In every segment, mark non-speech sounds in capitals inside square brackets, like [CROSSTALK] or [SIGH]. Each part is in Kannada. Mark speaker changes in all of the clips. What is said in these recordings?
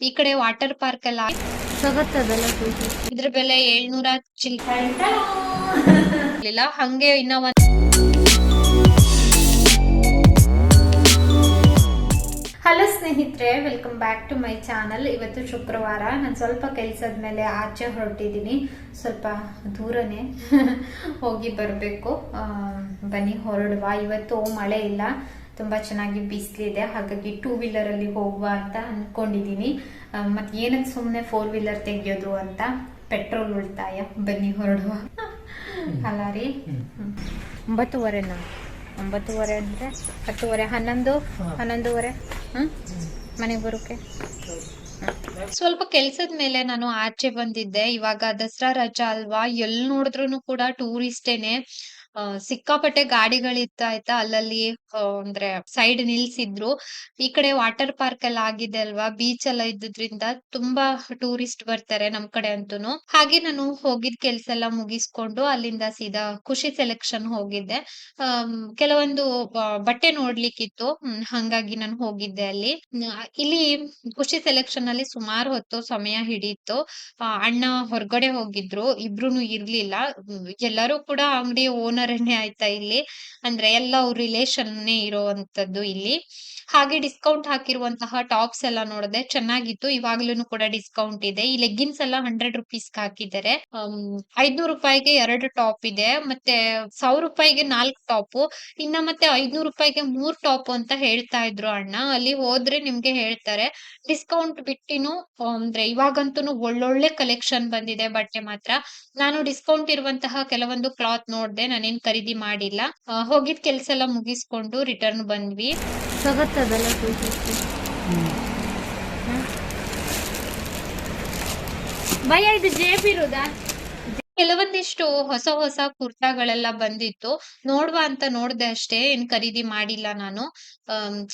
Speaker 1: ಈ ಕಡೆ ವಾಟರ್ ಪಾರ್ಕ್ ಎಲ್ಲ
Speaker 2: ಸಗತ್ತದಲ್ಲ
Speaker 1: ಇದ್ರ ಬೆಲೆ ಏಳ್ನೂರ ಚಿಲ್ಲ ಹಂಗೆ ಇನ್ನ ಒಂದ್
Speaker 2: ಹಲೋ ಸ್ನೇಹಿತರೆ welcome back to my channel ಇವತ್ತು ಶುಕ್ರವಾರ. ನಾನು ಸ್ವಲ್ಪ ಕೆಲಸದ ಮೇಲೆ ಆಚೆ ಹೊರಟಿದ್ದೀನಿ. ಸ್ವಲ್ಪ ದೂರನೇ [LAUGHS] ಹೋಗಿ ಬರಬೇಕು. ಬನ್ನಿ ಹೊರಡುವ. ಇವತ್ತು ಮಳೆ ಇಲ್ಲ. ತುಂಬ ಚೆನ್ನಾಗಿ ಬಿಸಿಲಿದೆ ಹಾಗಾಗಿ ಟೂ ವೀಲರಲ್ಲಿ ಹೋಗುವ ಅಂತ ಅಂದ್ಕೊಂಡಿದ್ದೀನಿ ಮತ್ತು ಏನಕ್ಕೆ ಸುಮ್ಮನೆ ಫೋರ್ ವೀಲರ್ ತೆಗಿಯೋದು ಅಂತ ಪೆಟ್ರೋಲ್ ಉಳಿತಾಯ ಬನ್ನಿ ಹೊರಡುವ. ಅಲ್ಲ ರೀ. ಒಂಬತ್ತುವರೆನಾ? ಒಂಬತ್ತುವರೆ ಅಂದರೆ ಹತ್ತುವರೆ ಹನ್ನೊಂದು? ಹನ್ನೊಂದುವರೆ? ಹ್ಞೂ ಮನೆಗೆ ಬರೋಕೆ?
Speaker 1: ಸ್ವಲ್ಪ ಕೆಲ್ಸದ ಮೇಲೆ ನಾನು ಆಚೆ ಬಂದಿದ್ದೆ. ಇವಾಗ ದಸರಾ ರಜಾ ಅಲ್ವಾ? ಎಲ್ ನೋಡಿದ್ರು ಕೂಡ ಟೂರಿಸ್ಟೇನೆ ಸಿಕ್ಕಾಪಟ್ಟೆ ಗಾಡಿಗಳಿತ್ತ ಆಯ್ತಾ? ಅಲ್ಲಲ್ಲಿ ಅಂದ್ರೆ ಸೈಡ್ ನಿಲ್ಸಿದ್ರು. ಈ ಕಡೆ ವಾಟರ್ ಪಾರ್ಕ್ ಎಲ್ಲ ಆಗಿದೆ ಅಲ್ವಾ? ಬೀಚ್ ಎಲ್ಲ ಇದ್ದಿದ್ರಿಂದ ತುಂಬಾ ಟೂರಿಸ್ಟ್ ಬರ್ತಾರೆ ನಮ್ ಕಡೆ ಅಂತೂನು. ಹಾಗೆ ನಾನು ಹೋಗಿದ್ ಕೆಲ್ಸ ಎಲ್ಲ ಮುಗಿಸ್ಕೊಂಡು ಅಲ್ಲಿಂದ ಸೀದಾ ಖುಷಿ ಸೆಲೆಕ್ಷನ್ ಹೋಗಿದ್ದೆ. ಕೆಲವೊಂದು ಬಟ್ಟೆ ನೋಡ್ಲಿಕ್ಕಿತ್ತು. ಹಂಗಾಗಿ ನಾನು ಹೋಗಿದ್ದೆ ಅಲ್ಲಿ. ಇಲ್ಲಿ ಖುಷಿ ಸೆಲೆಕ್ಷನ್ ಅಲ್ಲಿ ಸುಮಾರು ಹೊತ್ತು ಸಮಯ ಹಿಡಿಯಿತು ಅಣ್ಣ ಹೊರಗಡೆ ಹೋಗಿದ್ರು. ಇಬ್ರು ಇರ್ಲಿಲ್ಲ. ಎಲ್ಲರೂ ಕೂಡ ಅಂಗಡಿ ಓನರ್ನೇ ಆಯ್ತಾ ಇಲ್ಲಿ? ಅಂದ್ರೆ ಎಲ್ಲ ರಿಲೇಶನ್ ಇರುವಂತದ್ದು ಇಲ್ಲಿ. ಹಾಗೆ ಡಿಸ್ಕೌಂಟ್ ಹಾಕಿರುವಂತಹ ಟಾಪ್ಸ್ ಎಲ್ಲ ನೋಡಿದೆ ಚೆನ್ನಾಗಿತ್ತು. ಇವಾಗ್ಲೂ ಕೂಡ ಡಿಸ್ಕೌಂಟ್ ಇದೆ. ಈ ಲೆಗ್ಗಿನ್ಸ್ ಎಲ್ಲ ಹಂಡ್ರೆಡ್ ರುಪೀಸ್ ಹಾಕಿದ್ದಾರೆ. ಐದ್ನೂರು ರೂಪಾಯಿಗೆ ಎರಡು ಟಾಪ್ ಇದೆ. ಮತ್ತೆ ಸಾವಿರ ರೂಪಾಯಿಗೆ ನಾಲ್ಕು ಟಾಪ್ ಇನ್ನ ಮತ್ತೆ ಐದ್ನೂರು ರೂಪಾಯಿಗೆ ಮೂರ್ ಟಾಪ್ ಅಂತ ಹೇಳ್ತಾ ಇದ್ರು ಅಣ್ಣ. ಅಲ್ಲಿ ಹೋದ್ರೆ ನಿಮ್ಗೆ ಹೇಳ್ತಾರೆ. ಡಿಸ್ಕೌಂಟ್ ಬಿಟ್ಟಿನೂ, ಅಂದ್ರೆ ಇವಾಗಂತೂ ಒಳ್ಳೊಳ್ಳೆ ಕಲೆಕ್ಷನ್ ಬಂದಿದೆ ಬಟ್ಟೆ ಮಾತ್ರ. ನಾನು ಡಿಸ್ಕೌಂಟ್ ಇರುವಂತಹ ಕೆಲವೊಂದು ಕ್ಲಾತ್ ನೋಡ್ದೆ. ನಾನೇನ್ ಖರೀದಿ ಮಾಡಿಲ್ಲ. ಹೋಗಿದ್ ಕೆಲ್ಸ ಎಲ್ಲ ಮುಗಿಸ್ಕೊಂಡು ರಿಟರ್ನ್ ಬಂದ್ವಿ.
Speaker 2: ಸಗತ್ತದಲ್ಲ ಭಯ ಇದು ಜೇಬ್ ಇರುದಾ?
Speaker 1: ಕೆಲವೊಂದಿಷ್ಟು ಹೊಸ ಹೊಸ ಕುರ್ತಾಗಳೆಲ್ಲ ಬಂದಿತ್ತು. ನೋಡುವ ಅಂತ ನೋಡ್ದೆ ಅಷ್ಟೇ, ಏನ್ ಖರೀದಿ ಮಾಡಿಲ್ಲ ನಾನು.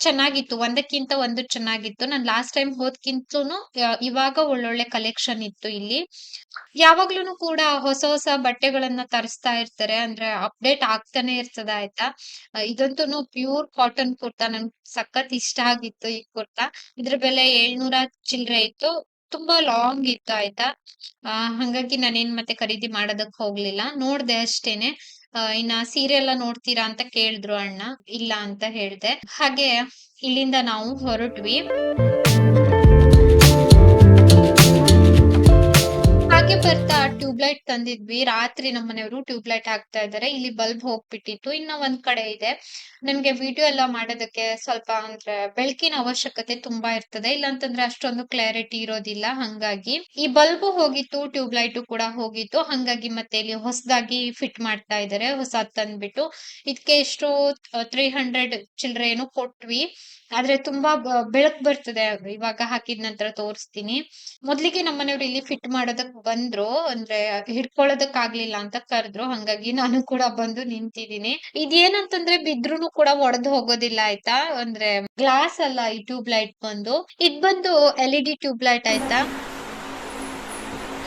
Speaker 1: ಚೆನ್ನಾಗಿತ್ತು. ಒಂದಕ್ಕಿಂತ ಒಂದು ಚೆನ್ನಾಗಿತ್ತು. ನಾನ್ ಲಾಸ್ಟ್ ಟೈಮ್ ಹೋದ್ಕಿಂತೂನು ಇವಾಗ ಒಳ್ಳೊಳ್ಳೆ ಕಲೆಕ್ಷನ್ ಇತ್ತು ಇಲ್ಲಿ. ಯಾವಾಗ್ಲೂನು ಕೂಡ ಹೊಸ ಹೊಸ ಬಟ್ಟೆಗಳನ್ನ ತರಿಸ್ತಾ ಇರ್ತಾರೆ. ಅಂದ್ರೆ ಅಪ್ಡೇಟ್ ಆಗ್ತಾನೆ ಇರ್ತದ, ಆಯ್ತಾ? ಇದಂತೂ ಪ್ಯೂರ್ ಕಾಟನ್ ಕುರ್ತಾ. ನನ್ಗೆ ಸಖತ್ ಇಷ್ಟ ಆಗಿತ್ತು ಈ ಕುರ್ತಾ. ಇದ್ರ ಬೆಲೆ ಏಳ್ನೂರ ಚಿಲ್ರೆ ಇತ್ತು. ತುಂಬಾ ಲಾಂಗ್ ಇತ್ತು ಆಯ್ತಾ? ಆ, ಹಂಗಾಗಿ ನಾನೇನ್ ಮತ್ತೆ ಖರೀದಿ ಮಾಡೋದಕ್ ಹೋಗ್ಲಿಲ್ಲ. ನೋಡ್ದೆ ಅಷ್ಟೇನೆ. ಇನ್ನ ಸೀರೆ ಎಲ್ಲ ನೋಡ್ತೀರಾ ಅಂತ ಕೇಳಿದ್ರು ಅಣ್ಣ. ಇಲ್ಲ ಅಂತ ಹೇಳ್ದೆ. ಹಾಗೆ ಇಲ್ಲಿಂದ ನಾವು ಹೊರಟ್ವಿ. ಹಾಗೆ ಬರ್ತಾ ಟ್ಯೂಬ್ಲೈಟ್ ತಂದಿದ್ವಿ. ರಾತ್ರಿ ನಮ್ಮ ಮನೆಯವರು ಟ್ಯೂಬ್ಲೈಟ್ ಹಾಕ್ತಾ ಇದ್ದಾರೆ. ಇಲ್ಲಿ ಬಲ್ಬ್ ಹೋಗ್ಬಿಟ್ಟಿತ್ತು. ಇನ್ನ ಒಂದ್ ಕಡೆ ಇದೆ. ನನ್ಗೆ ವಿಡಿಯೋ ಎಲ್ಲ ಮಾಡೋದಕ್ಕೆ ಸ್ವಲ್ಪ ಅಂದ್ರೆ ಬೆಳಕಿನ ಅವಶ್ಯಕತೆ ತುಂಬಾ ಇರ್ತದೆ. ಇಲ್ಲಾಂತಂದ್ರೆ ಅಷ್ಟೊಂದು ಕ್ಲಾರಿಟಿ ಇರೋದಿಲ್ಲ. ಹಂಗಾಗಿ ಈ ಬಲ್ಬ್ ಹೋಗಿತ್ತು ಟ್ಯೂಬ್ ಲೈಟ್ ಕೂಡ ಹೋಗಿತ್ತು. ಹಂಗಾಗಿ ಮತ್ತೆ ಇಲ್ಲಿ ಹೊಸದಾಗಿ ಫಿಟ್ ಮಾಡ್ತಾ ಇದ್ದಾರೆ. ಹೊಸದ್ ತಂದ್ಬಿಟ್ಟು ಇದಕ್ಕೆ ಎಷ್ಟು ತ್ರೀ ಹಂಡ್ರೆಡ್ ಚಿಲ್ಡ್ರೆ ಏನು ಕೊಟ್ವಿ. ಆದ್ರೆ ತುಂಬಾ ಬೆಳಕ್ ಬರ್ತದೆ. ಇವಾಗ ಹಾಕಿದ ನಂತರ ತೋರಿಸ್ತೀನಿ. ಮೊದ್ಲಿಗೆ ನಮ್ಮ ಮನೆಯವ್ರು ಇಲ್ಲಿ ಫಿಟ್ ಮಾಡೋದಕ್ ಬಂದ್ರು ಅಂದ್ರೆ ಹಿಡ್ಕೊಳ್ಳೋದಕ್ ಆಗ್ಲಿಲ್ಲ ಅಂತ ಕರೆದ್ರು. ಹಂಗಾಗಿ ನಾನು ಕೂಡ ಬಂದು ನಿಂತಿದ್ದೀನಿ. ಇದೇನಂತಂದ್ರೆ ಬಿದ್ರುನು ಕೂಡ ಒಡೆದು ಹೋಗೋದಿಲ್ಲ ಆಯ್ತಾ? ಅಂದ್ರೆ ಗ್ಲಾಸ್ ಅಲ್ಲ ಈ ಟ್ಯೂಬ್ ಲೈಟ್ ಬಂದು. ಇದ್ ಬಂದು L E D tube light ಆಯ್ತಾ?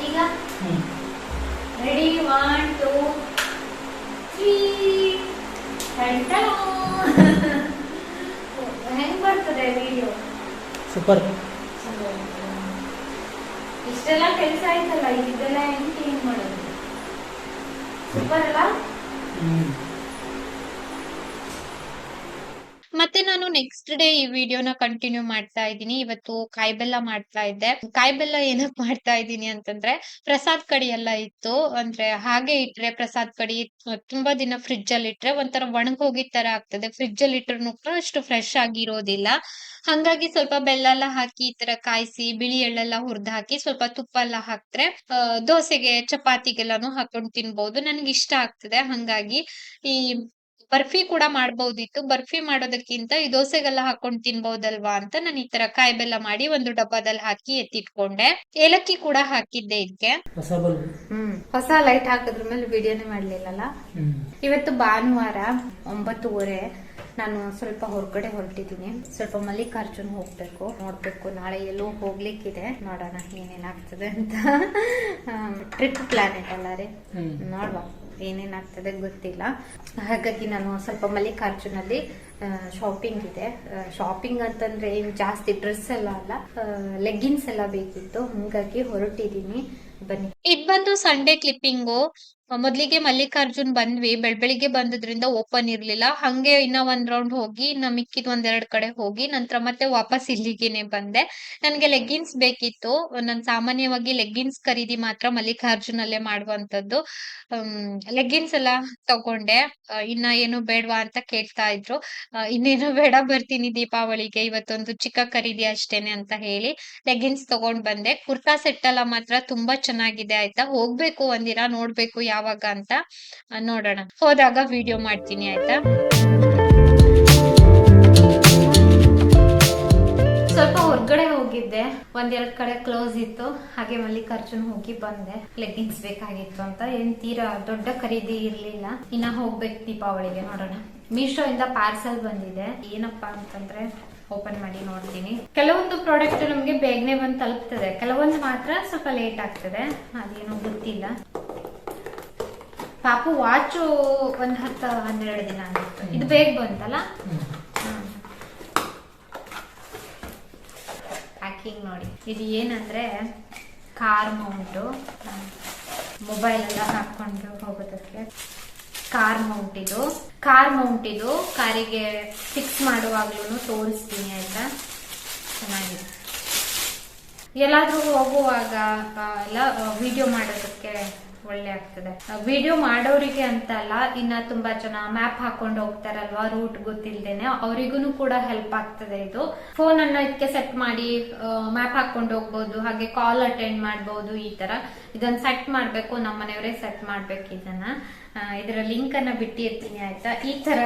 Speaker 2: ಈಗ ರೆಡಿ ಒನ್ ಟೂ ತ್ರೀ ಹೆಂಗ್ ಬರ್ತದೆ ವಿಡಿಯೋ?
Speaker 3: ಸೂಪರ್.
Speaker 2: ಇಷ್ಟೆಲ್ಲ ಕೆಲಸ ಆಯ್ತಲ್ಲ ಇದೆಲ್ಲ ಹೆಂಗ್ ಕ್ಲೀನ್ ಮಾಡೋದು? ಸೂಪರ್ ಅಲ್ಲ
Speaker 1: ಮತ್ತೆ ನಾನು ನೆಕ್ಸ್ಟ್ ಡೇ ಈ ವಿಡಿಯೋನ ಕಂಟಿನ್ಯೂ ಮಾಡ್ತಾ ಇದ್ದೀನಿ. ಇವತ್ತು ಕಾಯಿ ಬೆಲ್ಲ ಮಾಡ್ತಾ ಇದ್ದೆ. ಕಾಯಿ ಬೆಲ್ಲ ಏನಕ್ ಮಾಡ್ತಾ ಇದ್ದೀನಿ ಅಂತಂದ್ರೆ ಪ್ರಸಾದ್ ಕಡಿ ಎಲ್ಲ ಇತ್ತು. ಅಂದ್ರೆ ಹಾಗೆ ಇಟ್ರೆ ಪ್ರಸಾದ್ ಕಡಿ ತುಂಬಾ ದಿನ ಫ್ರಿಡ್ಜ್ ಅಲ್ಲಿ ಇಟ್ರೆ ಒಂಥರ ಹೋಗಿ ತರ ಆಗ್ತದೆ. ಫ್ರಿಡ್ಜ್ ಅಲ್ಲಿ ಇಟ್ರು ಅಷ್ಟು ಫ್ರೆಶ್ ಆಗಿರೋದಿಲ್ಲ. ಹಂಗಾಗಿ ಸ್ವಲ್ಪ ಬೆಲ್ಲ ಎಲ್ಲ ಹಾಕಿ ಈ ತರ ಕಾಯಿಸಿ, ಬಿಳಿ ಎಳ್ಳೆಲ್ಲ ಹುರಿದ್ ಹಾಕಿ ಸ್ವಲ್ಪ ತುಪ್ಪ ಎಲ್ಲ ಹಾಕ್ತಾರೆ ದೋಸೆಗೆ ಚಪಾತಿಗೆಲ್ಲಾನು ಹಾಕೊಂಡು ತಿನ್ಬಹುದು ನನ್ಗೆ ಇಷ್ಟ ಆಗ್ತದೆ. ಹಂಗಾಗಿ ಈ ಬರ್ಫಿ ಕೂಡ ಮಾಡ್ಬೋದಿತ್ತು. ಬರ್ಫಿ ಮಾಡೋದಕ್ಕಿಂತ ಈ ದೋಸೆಗೆಲ್ಲ ಹಾಕೊಂಡ್ ತಿನ್ಬಹುದಲ್ವಾ ಅಂತ ನಾನು ಈ ತರ ಕಾಯಿ ಬೆಲ್ಲ ಮಾಡಿ ಒಂದು ಡಬ್ಬದಲ್ಲಿ ಹಾಕಿ ಎತ್ತಿಟ್ಕೊಂಡೆ. ಏಲಕ್ಕಿ ಕೂಡ ಹಾಕಿದ್ದೆ ಇದಕ್ಕೆ
Speaker 3: ಹೊಸ
Speaker 2: ಹ್ಮ್. ಹೊಸ ಲೈಟ್ ಹಾಕಿದ್ರ ಮೇಲೆ ವಿಡಿಯೋನೇ ಮಾಡ್ಲಿಲ್ಲಲ್ಲ? ಇವತ್ತು ಭಾನುವಾರ ಒಂಬತ್ತುವರೆ ನಾನು ಸ್ವಲ್ಪ ಹೊರಗಡೆ ಹೊರಟಿದ್ದೀನಿ. ಸ್ವಲ್ಪ ಮಲ್ಲಿಕಾರ್ಜುನ್ ಹೋಗ್ಬೇಕು. ನೋಡ್ಬೇಕು ನಾಳೆ ಎಲ್ಲೋ ಹೋಗ್ಲಿಕ್ಕಿದೆ. ನೋಡೋಣ ಏನೇನಾಗ್ತದೆ ಅಂತ. ಟ್ರಿಪ್ ಪ್ಲಾನೆಟ್ ಅಲ್ಲ ರೀ? ನೋಡುವ. ಏನೇನಾಗ್ತದೆ ಗೊತ್ತಿಲ್ಲ. ಹಾಗಾಗಿ ನಾನು ಸ್ವಲ್ಪ ಮಲ್ಲಿಕಾರ್ಜುನಲ್ಲಿ
Speaker 1: ಶಾಪಿಂಗ್ ಇದೆ. ಶಾಪಿಂಗ್ ಅಂತಂದ್ರೆ ಏನು ಜಾಸ್ತಿ ಡ್ರೆಸ್ ಎಲ್ಲ ಅಲ್ಲ. ಲೆಗ್ಗಿನ್ಸ್ ಎಲ್ಲ ಬೇಕಿತ್ತು. ಹಾಗಾಗಿ ಹೊರಟಿದೀನಿ. ಬನ್ನಿ.
Speaker 4: ಇದ್ ಬಂದು ಸಂಡೇ ಕ್ಲಿಪ್ಪಿಂಗು ಮೊದ್ಲಿಗೆ ಮಲ್ಲಿಕಾರ್ಜುನ್ ಬಂದ್ವಿ. ಬೆಳ್ಬೆಳಿಗ್ಗೆ ಬಂದದ್ರಿಂದ ಓಪನ್ ಇರ್ಲಿಲ್ಲ. ಹಂಗೆ ಇನ್ನ ಒಂದ್ ರೌಂಡ್ ಹೋಗಿ, ಇನ್ನ ಮಿಕ್ಕಿದ್ ಒಂದೆರಡ್ ಕಡೆ ಹೋಗಿ, ನಂತರ ಮತ್ತೆ ವಾಪಸ್ ಇಲ್ಲಿಗೆನೆ ಬಂದೆ. ನನ್ಗೆ ಲೆಗ್ಗಿನ್ಸ್ ಬೇಕಿತ್ತು. ನಾನು ಸಾಮಾನ್ಯವಾಗಿ ಲೆಗ್ಗಿನ್ಸ್ ಖರೀದಿ ಮಾತ್ರ ಮಲ್ಲಿಕಾರ್ಜುನ್ ಅಲ್ಲೇ ಮಾಡುವಂತದ್ದು ಲೆಗ್ಗಿನ್ಸ್ ಎಲ್ಲ ತಗೊಂಡೆ. ಇನ್ನ ಏನು ಬೇಡ್ವಾ ಅಂತ ಕೇಳ್ತಾ ಇದ್ರು. ಇನ್ನೇನು ಬೇಡ, ಬರ್ತೀನಿ ದೀಪಾವಳಿಗೆ. ಇವತ್ತೊಂದು ಚಿಕ್ಕ ಖರೀದಿ ಅಷ್ಟೇನೆ ಅಂತ ಹೇಳಿ ಲೆಗಿನ್ಸ್ ತಗೊಂಡ್ ಬಂದೆ. ಕುರ್ತಾ ಸೆಟ್ ಎಲ್ಲ ಮಾತ್ರ ತುಂಬಾ ಚೆನ್ನಾಗಿದೆ ಆಯ್ತಾ? ಹೋಗ್ಬೇಕು ಒಂದಿರಾ ನೋಡ್ಬೇಕು ಯಾವಾಗ ಅಂತ. ನೋಡೋಣ. ಹೋದಾಗ ವಿಡಿಯೋ ಮಾಡ್ತೀನಿ ಆಯ್ತಾ?
Speaker 1: ಸ್ವಲ್ಪ ಹೊರಗಡೆ ಹೋಗಿದ್ದೆ. ಒಂದೆರಡ್ ಕಡೆ ಕ್ಲೋಸ್ ಇತ್ತು. ಹಾಗೆ ಮಲ್ಲಿಕಾರ್ಜುನ್ ಹೋಗಿ ಬಂದೆ. ಲೆಗ್ಗಿನ್ಸ್ ಬೇಕಾಗಿತ್ತು ಅಂತ. ಏನ್ ತೀರಾ ದೊಡ್ಡ ಖರೀದಿ ಇರ್ಲಿಲ್ಲ. ಇನ್ನ ಹೋಗ್ಬೇಕು ದೀಪಾವಳಿಗೆ, ನೋಡೋಣ. ಮೀಶೋ ಇಂದ ಪಾರ್ಸೆಲ್ ಬಂದಿದೆ. ಏನಪ್ಪಾ ಅಂತಂದ್ರೆ ಓಪನ್ ಮಾಡಿ ನೋಡ್ತೀನಿ. ಕೆಲವೊಂದು ಪ್ರಾಡಕ್ಟ್ ನಮ್ಗೆ ಬೇಗನೆ ಬಂದು ತಲುಪ್ತದೆ. ಕೆಲವೊಂದು ಮಾತ್ರ ಸ್ವಲ್ಪ ಲೇಟ್ ಆಗ್ತದೆ. ಅದೇನು ಗೊತ್ತಿಲ್ಲ. ಪಾಪು ವಾಚು ಒಂದ್ ಹತ್ತು ಹನ್ನೆರಡು ದಿನ ಆಗಿತ್ತು. ಇದು ಬೇಗ ಬಂತಲ್ಲ. ಪ್ಯಾಕಿಂಗ್ ನೋಡಿ. ಇದು ಏನಂದ್ರೆ ಕಾರ್ ಮೌಂಟು ಮೊಬೈಲ್ ಎಲ್ಲ ಹಾಕೊಂಡು ಹೋಗೋದಕ್ಕೆ. ಕಾರ್ ಮೌಂಟ್ ಇದು. ಕಾರ್ ಮೌಂಟ್ ಇದು ಕಾರಿಗೆ ಫಿಕ್ಸ್ ಮಾಡುವಾಗ್ಲೂ ತೋರಿಸ್ತೀನಿ ಆಯ್ತಾ ಚೆನ್ನಾಗಿದೆ. ಎಲ್ಲಾದ್ರೂ ಹೋಗುವಾಗ ಎಲ್ಲ ವಿಡಿಯೋ ಮಾಡೋದಕ್ಕೆ ಒಳ್ಳೆ ಆಗ್ತದೆ. ವಿಡಿಯೋ ಮಾಡೋರಿಗೆ ಅಂತ ಅಲ್ಲ, ಇನ್ನ ತುಂಬಾ ಜನ ಮ್ಯಾಪ್ ಹಾಕೊಂಡು ಹೋಗ್ತಾರಲ್ವಾ ರೂಟ್ ಗೊತ್ತಿಲ್ದೇನೆ ಅವರಿಗೂ ಕೂಡ ಹೆಲ್ಪ್ ಆಗ್ತದೆ ಇದು. ಫೋನ್ ಅನ್ನ ಇದಕ್ಕೆ ಸೆಟ್ ಮಾಡಿ ಮ್ಯಾಪ್ ಹಾಕೊಂಡು ಹೋಗ್ಬೋದು, ಹಾಗೆ ಕಾಲ್ ಅಟೆಂಡ್ ಮಾಡ್ಬೋದು, ಈ ತರ. ಇದನ್ನ ಸೆಟ್ ಮಾಡ್ಬೇಕು, ನಮ್ಮನೆಯವರೇ ಸೆಟ್ ಮಾಡ್ಬೇಕು ಇದನ್ನ. ಇದರ ಲಿಂಕ್ ಅನ್ನ ಬಿಟ್ಟಿರ್ತೀನಿ ಆಯ್ತಾ? ಈ ತರ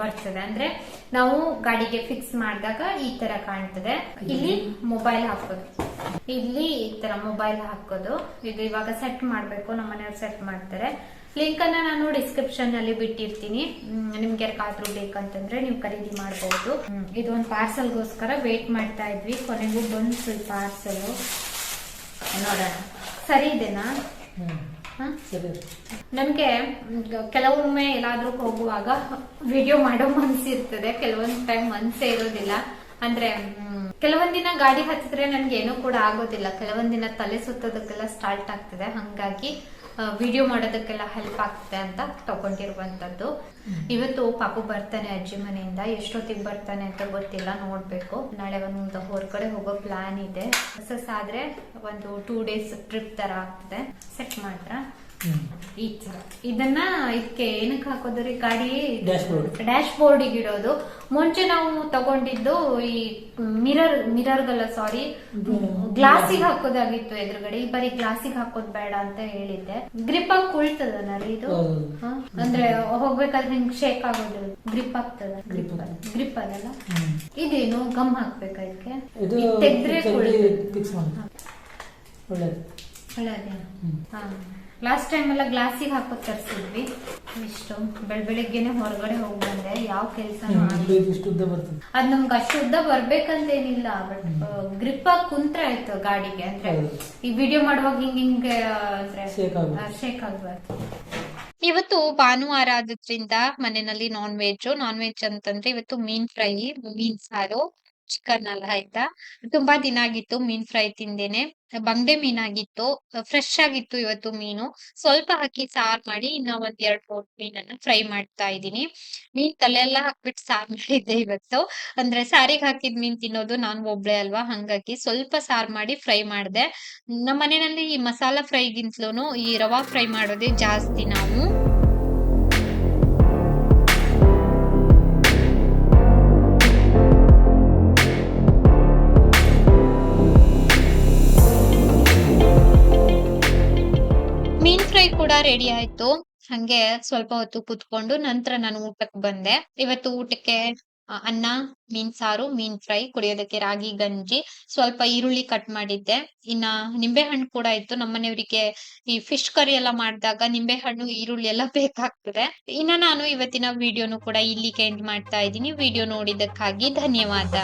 Speaker 1: ಬರ್ತದೆ. ಅಂದ್ರೆ ನಾವು ಗಾಡಿಗೆ ಫಿಕ್ಸ್ ಮಾಡಿದಾಗ ಈ ತರ ಕಾಣ್ತದೆ. ಇಲ್ಲಿ ಮೊಬೈಲ್ ಹಾಕೋದು. ಇಲ್ಲಿ ಈ ತರ ಮೊಬೈಲ್ ಹಾಕೋದು. ಇದು ಇವಾಗ ಸೆಟ್ ಮಾಡ್ಬೇಕು. ನಮ್ಮ ಮನೆಯವ್ರು ಸೆಟ್ ಮಾಡ್ತಾರೆ. ಲಿಂಕ್ ಅನ್ನ ನಾನು ಡಿಸ್ಕ್ರಿಪ್ಷನ್ ಅಲ್ಲಿ ಬಿಟ್ಟಿರ್ತೀನಿ. ನಿಮ್ಗೆ ಯಾರಿಗಾದ್ರೂ ಬೇಕಂತಂದ್ರೆ ನೀವು ಖರೀದಿ ಮಾಡಬಹುದು ಇದು ಒಂದು ಪಾರ್ಸಲ್ಗೋಸ್ಕರ ವೇಟ್ ಮಾಡ್ತಾ ಇದ್ವಿ. ಕೊನೆಗೂ ಬಂದ್ ಈ ಪಾರ್ಸಲ್ ನೋಡೋಣ. ಸರಿ ಇದೆನಾ? ನಮ್ಗೆ ಕೆಲವೊಮ್ಮೆ ಎಲ್ಲಾದ್ರೂ ಹೋಗುವಾಗ ವಿಡಿಯೋ ಮಾಡೋ ಮನ್ಸಿರ್ತದೆ ಕೆಲವೊಂದ್ ಟೈಮ್ ಮನ್ಸೇ ಇರೋದಿಲ್ಲ. ಅಂದ್ರೆ ಕೆಲವೊಂದಿನ ಕೆಲವೊಂದ್ ದಿನ ಗಾಡಿ ಹತ್ತಿದ್ರೆ ನನ್ಗೆ ಏನು ಕೂಡ ಆಗೋದಿಲ್ಲ. ಕೆಲವೊಂದ್ ದಿನ ತಲೆ ಸುತ್ತೋದಕ್ಕೆಲ್ಲ ಸ್ಟಾರ್ಟ್ ಆಗ್ತದೆ. ಹಂಗಾಗಿ ವಿಡಿಯೋ ಮಾಡೋದಕ್ಕೆಲ್ಲ ಹೆಲ್ಪ್ ಆಗ್ತದೆ ಅಂತ ತಗೊಂಡಿರುವಂತದ್ದು ಇವತ್ತು ಪಾಪು ಬರ್ತಾನೆ ಅಜ್ಜಿ ಮನೆಯಿಂದ. ಎಷ್ಟೊತ್ತಿಗೆ ಬರ್ತಾನೆ ಅಂತ ಗೊತ್ತಿಲ್ಲ ನೋಡ್ಬೇಕು. ನಾಳೆ ಒಂದು ಹೊರಗಡೆ ಹೋಗೋ ಪ್ಲಾನ್ ಇದೆ. ಹೊಸ ಆದ್ರೆ ಒಂದು ಟೂ ಡೇಸ್ ಟ್ರಿಪ್ ತರ ಆಗ್ತದೆ. ಸೆಟ್ ಮಾತ್ರ ಈ ತರ ಇದನ್ನ ಇದಕ್ಕೆ ಏನಕ್ಕೆ ಹಾಕೋದ್ರಿ ಗಾಡಿ. ಡ್ಯಾಶ್ ಬೋರ್ಡಿಗೆ ಇಡೋದು. ಮುಂಚೆ ನಾವು ತಗೊಂಡಿದ್ದು ಈ ಮಿರರ್ ಮಿರರ್ಗಲ್ಲ ಸಾರಿ ಗ್ಲಾಸಿಗೆ ಹಾಕೋದಾಗಿತ್ತು ಎದುರುಗಡೆ. ಈ ಬರೀ ಗ್ಲಾಸಿಗೆ ಹಾಕೋದ್ ಬೇಡ ಅಂತ ಹೇಳಿದ್ದೆ. ಗ್ರಿಪ್ ಆಗಿ ಕುಳ್ತದನ ಇದು? ಅಂದ್ರೆ ಹೋಗ್ಬೇಕಾದ್ರೆ ನಿಮ್ಗೆ ಶೇಕ್ ಆಗೋದು. ಗ್ರಿಪ್ ಆಗ್ತದ.
Speaker 2: ಗ್ರಿಪ್
Speaker 1: ಗ್ರಿಪ್ ಅದಲ್ಲ ಇದೇನು ಗಮ್ ಹಾಕ್ಬೇಕ ಇದಕ್ಕೆ?
Speaker 2: ಇದು
Speaker 1: ಇದ್ ತೆಗ್ದ್ರೆ
Speaker 2: ಒಳ್ಳೇದು.
Speaker 1: ಹಾ. ಲಾಸ್ಟ್ ಟೈಮ್ ಎಲ್ಲ ಗ್ಲಾಸಿಗೆ ಹಾಕೋ ತರಿಸಿದ್ವಿ. ಇಷ್ಟು. ಬೆಳ್ ಬೆಳಿಗ್ಗೆನೆ ಹೊರಗಡೆ ಹೋಗಿ ಬಂದೆ. ಯಾವ ಕೆಲಸ ಅದ್ ನಮ್ಗೆ ಅಷ್ಟು ಉದ್ದ ಬರ್ಬೇಕಂತೇನಿಲ್ಲ ಬಟ್ ಗ್ರಿಪ್ ಆಗಿ ಕುಂತ್ರ ಆಯ್ತು ಗಾಡಿಗೆ. ಅಂದ್ರೆ. ಈ ವಿಡಿಯೋ ಮಾಡುವಾಗ ಹಿಂಗ ಹಿಂಗೆ ಅಂದ್ರೆ. ಶೇಕ್ ಆಗ್ಬಾರ್ದು.
Speaker 4: ಇವತ್ತು ಭಾನುವಾರ ಆದ್ರಿಂದ ಮನೆಯಲ್ಲಿ ನಾನ್ ವೆಜ್ ನಾನ್ ವೆಜ್ ಅಂತಂದ್ರೆ ಇವತ್ತು ಮೀನ್ ಫ್ರೈ ಮೀನ್ ಸಾರು ಚಿಕನ್ ಅಲ್ಲ ಆಯ್ತಾ? ತುಂಬಾ ದಿನ ಆಗಿತ್ತು ಮೀನ್ ಫ್ರೈ ತಿಂದೇನೆ. ಬಂಗಡೆ ಮೀನಾಗಿತ್ತು ಫ್ರೆಶ್ ಆಗಿತ್ತು ಇವತ್ತು ಮೀನು. ಸ್ವಲ್ಪ ಹಾಕಿ ಸಾರ್ ಮಾಡಿ ಇನ್ನ ಒಂದ್ ಎರಡ್ ಮೂರ್ ಮೀನನ್ನ ಫ್ರೈ ಮಾಡ್ತಾ ಇದೀನಿ ಮೀನ್ ತಲೆ ಎಲ್ಲಾ ಹಾಕ್ಬಿಟ್ಟು ಸಾರ್ ಮಾಡಿದ್ದೆ ಇವತ್ತು. ಅಂದ್ರೆ ಸಾರಿಗೆ ಹಾಕಿದ್ ಮೀನ್ ತಿನ್ನೋದು ನಾನ್ ಒಬ್ಳೆ ಅಲ್ವಾ? ಹಂಗಾಗಿ ಸ್ವಲ್ಪ ಸಾರ್ ಮಾಡಿ ಫ್ರೈ ಮಾಡ್ದೆ. ನಮ್ಮ ಮನೆಯಲ್ಲಿ ಈ ಮಸಾಲಾ ಫ್ರೈಗಿಂತಲೂ ಈ ರವಾ ಫ್ರೈ ಮಾಡೋದೇ ಜಾಸ್ತಿ ನಾವು. ರೆಡಿ ಆಯ್ತು. ಹಂಗೆ ಸ್ವಲ್ಪ ಹೊತ್ತು ಕುತ್ಕೊಂಡು ನಂತರ ನಾನು ಊಟಕ್ಕೆ ಬಂದೆ. ಇವತ್ತು ಊಟಕ್ಕೆ ಅನ್ನ, ಮೀನ್ ಸಾರು, ಮೀನ್ ಫ್ರೈ, ಕುಡಿಯೋದಕ್ಕೆ ರಾಗಿ, ಗಂಜಿ, ಸ್ವಲ್ಪ ಈರುಳ್ಳಿ ಕಟ್ ಮಾಡಿದ್ದೆ. ಇನ್ನ ನಿಂಬೆ ಹಣ್ಣು ಕೂಡ ಇತ್ತು. ನಮ್ಮನೆಯವರಿಗೆ ಈ ಫಿಶ್ ಕರಿ ಎಲ್ಲ ಮಾಡಿದಾಗ ನಿಂಬೆ ಹಣ್ಣು ಈರುಳ್ಳಿ ಎಲ್ಲ [LAUGHS] ಬೇಕಾಗ್ತದೆ. ಇನ್ನ ನಾನು ಇವತ್ತಿನ ವಿಡಿಯೋನು ಕೂಡ ಇಲ್ಲಿಗೆ ಎಂಡ್ ಮಾಡ್ತಾ ಇದ್ದೀನಿ. ವಿಡಿಯೋ ನೋಡಿದ್ದಕ್ಕಾಗಿ ಧನ್ಯವಾದ.